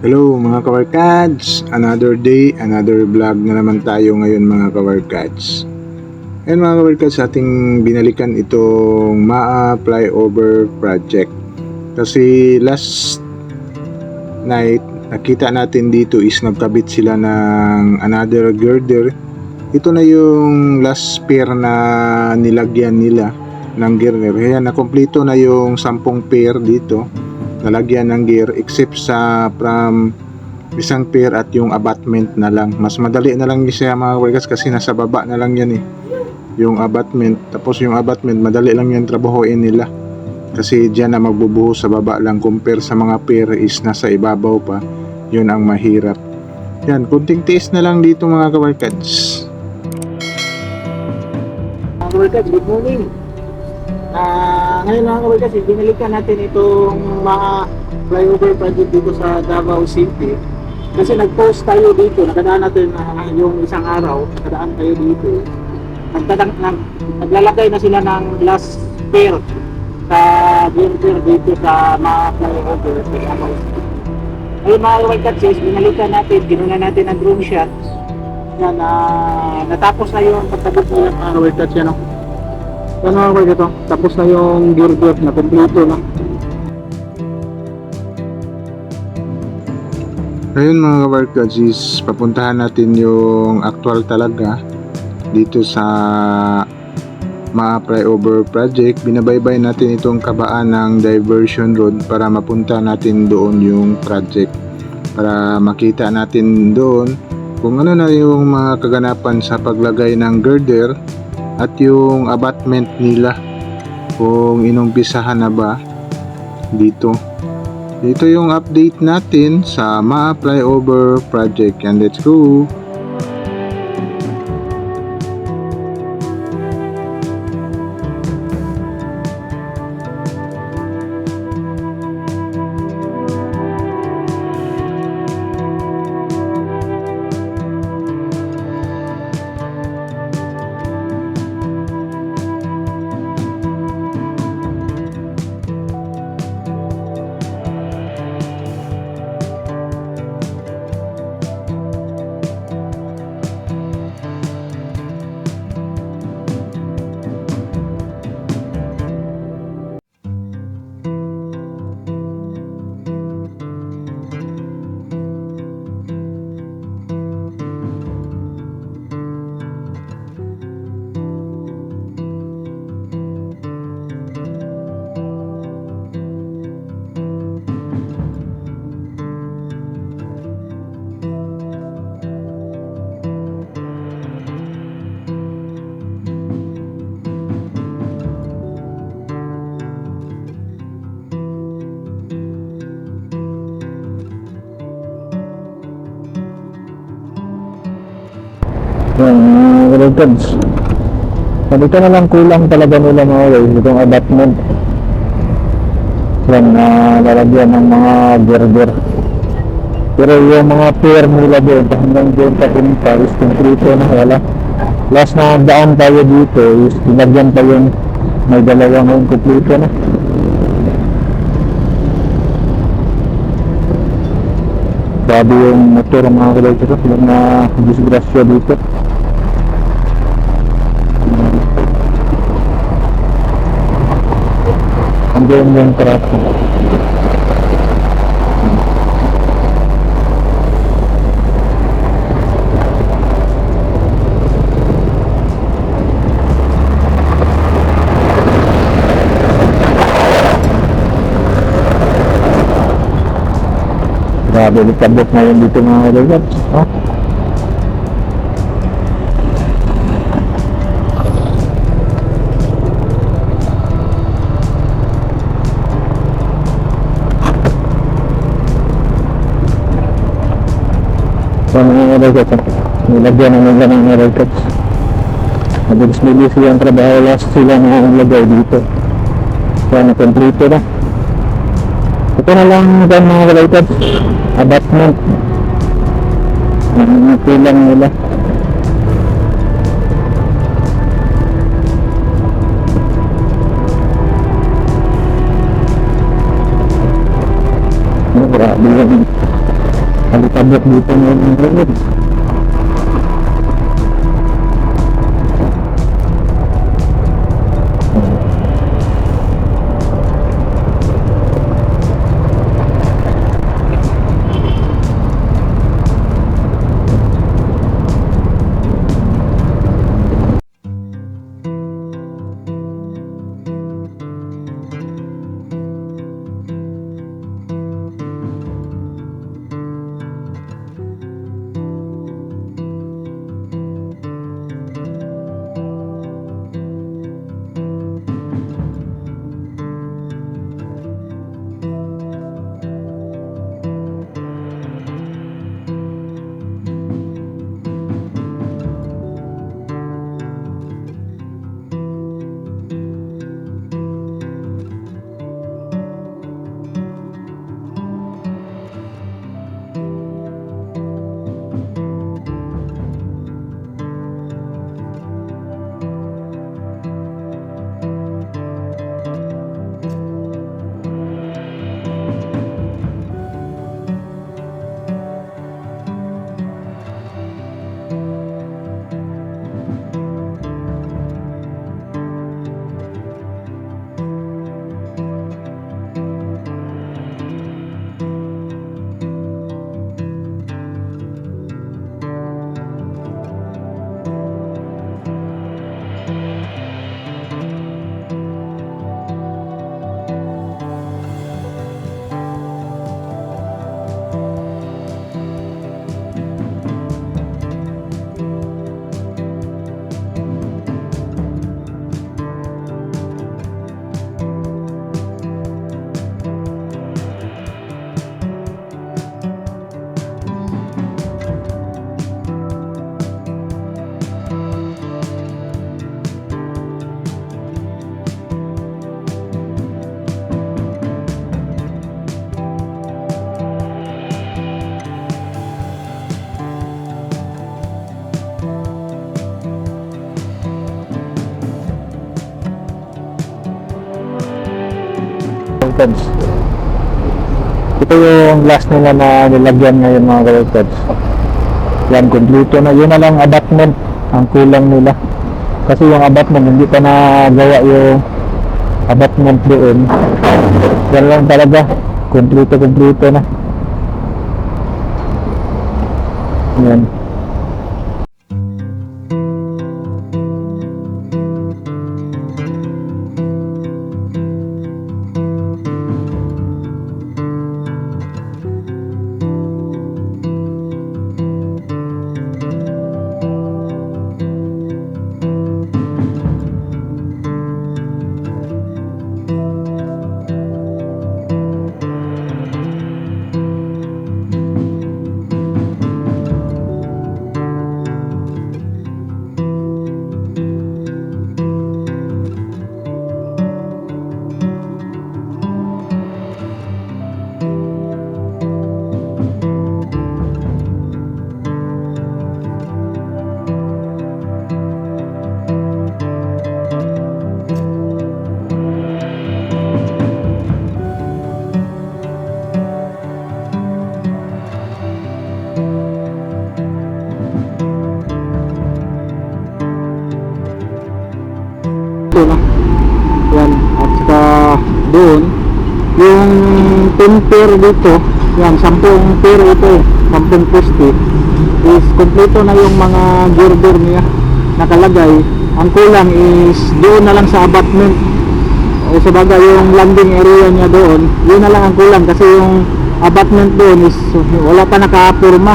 Hello mga kawarkads! Another day, another vlog na naman tayo ngayon mga kawarkads. Ayan mga kawarkads, ating binalikan itong MAA Flyover Project. Kasi last night, nakita natin dito is nagkabit sila ng another girder. Ito na yung last pair na nilagyan nila ng girder. Kaya nakompleto na yung 10 pair dito nalagyan ng gear except sa from isang pair at yung abutment na lang. Mas madali na lang siya mga workers kasi nasa baba na lang yan eh. Yung abutment. Tapos yung abutment, madali lang yan trabahoin nila. Kasi dyan na magbubuhos sa baba lang compare sa mga pair is nasa ibabaw pa. Yun ang mahirap. Yan, kunting tiis na lang dito mga kawarkads. Mga kabarkas, good morning. Ah, ngayon mga kabarkas, binalikan natin itong mga flyover project dito sa Davao City. Kasi nag-post tayo dito, nakadaan natin na yung isang araw, nakadaan tayo dito. Nagtadang, nag, naglalagay na sila ng last pair sa builder dito sa mga flyover sa Davao City. Ngayon mga kabarkas, binalikan natin, ginuna natin ang drone shot. Yan, ah, natapos na yung pagtabot nila mga kabarkas yan. oh. Yan mga kabarkas ito, tapos na yung gear gear na kompleto na. Ngayon mga kabarkads is papuntahan natin yung actual talaga dito sa mga flyover project. Binabaybay natin itong kabaan ng diversion road para mapunta natin doon yung project. Para makita natin doon kung ano na yung mga kaganapan sa paglagay ng girder at yung abutment nila kung inumpisahan na ba dito. Ito yung update natin sa MAA Flyover Project. And let's go! Mga kabarkas. Dito na lang kulang talaga nila mga guys, itong abutment. Yan, na lalagyan ng mga gear Pero yung mga pair nila doon, hanggang doon papunta is complete na wala. Last na daan tayo dito is tinagyan pa yung may dalawang complete na. Grabe yung motor mga kabarkas, yung na disgrasya dito. Andiyan yung truck. Grabe, likabot na yun dito mga kaibigan. Oh. So, mga kaibigan, nilagyan na nila ng error cuts. Mabilis-bilis yung trabaho last sila na lagay dito. Kaya na-complete na. Ito na lang dyan mga kaibigan, abutment. Ang kulang nila. Grabe yun. Palitabok dito ng road. Workers. Ito yung glass nila na nilagyan ngayon mga workers. Yan, kompleto na. Yun na lang abutment ang kulang nila. Kasi yung abutment, hindi pa nagawa yung abutment doon. Yan lang talaga. Kompleto, kompleto na. Yan. Na. Yan. At saka doon, yung 10 pair dito, yan, 10 pair ito eh, 10 poste, is kompleto na yung mga girder niya nakalagay. Ang kulang is doon na lang sa abutment. O sa bagay, yung landing area niya doon, yun na lang ang kulang kasi yung abutment doon is wala pa nakapurma.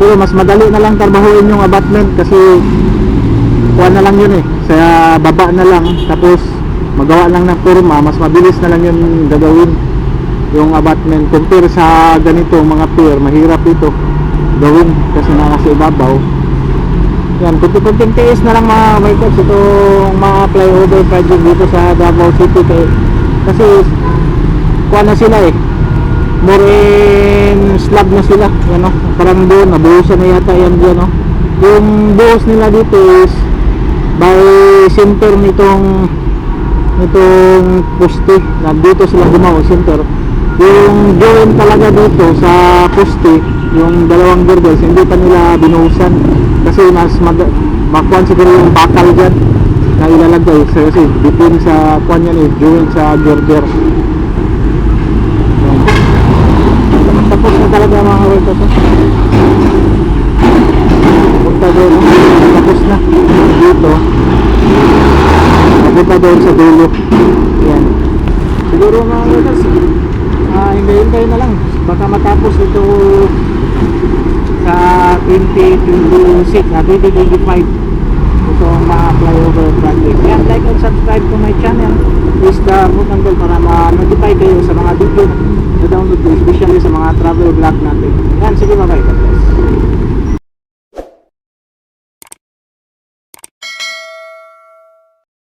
Pero mas madali na lang trabahuin yung abutment kasi kuha na lang yun eh. Sa baba na lang. Tapos magawa lang ng forma mas mabilis na lang yun gagawin. Yung abutment compare sa ganito mga pier mahirap ito gawin kasi nasa ibabaw. Yan kunti-kunting tiis na lang mga may coach itong mga flyover project dito sa Davao City kay- kasi kuha na sila eh. More in slab na sila yan o parang doon nabuhusan na yata yan dyan o yung buhos nila dito is by center nitong nitong poste. Na dito sila gumawa center. Yung join talaga dito sa poste yung dalawang girders hindi pa nila binuhusan. Kasi mas mag makuhan siguro yung bakal dyan na ilalagay. Kasi between sa kuhan yan eh join sa girder Yan. tapos na talaga mga workers oh. punta doon oh. tapos na dito Papunta doon sa dulo. Yan. Siguro mga workers, ah, hintay-hintay na lang. Baka matapos ito sa 2026, na 2025. Ito ang mga flyover project. Yan, like and subscribe to my channel. Please the button bell para ma-notify kayo sa mga video na download ko, especially sa mga travel vlog natin. Yan, sige bye-bye.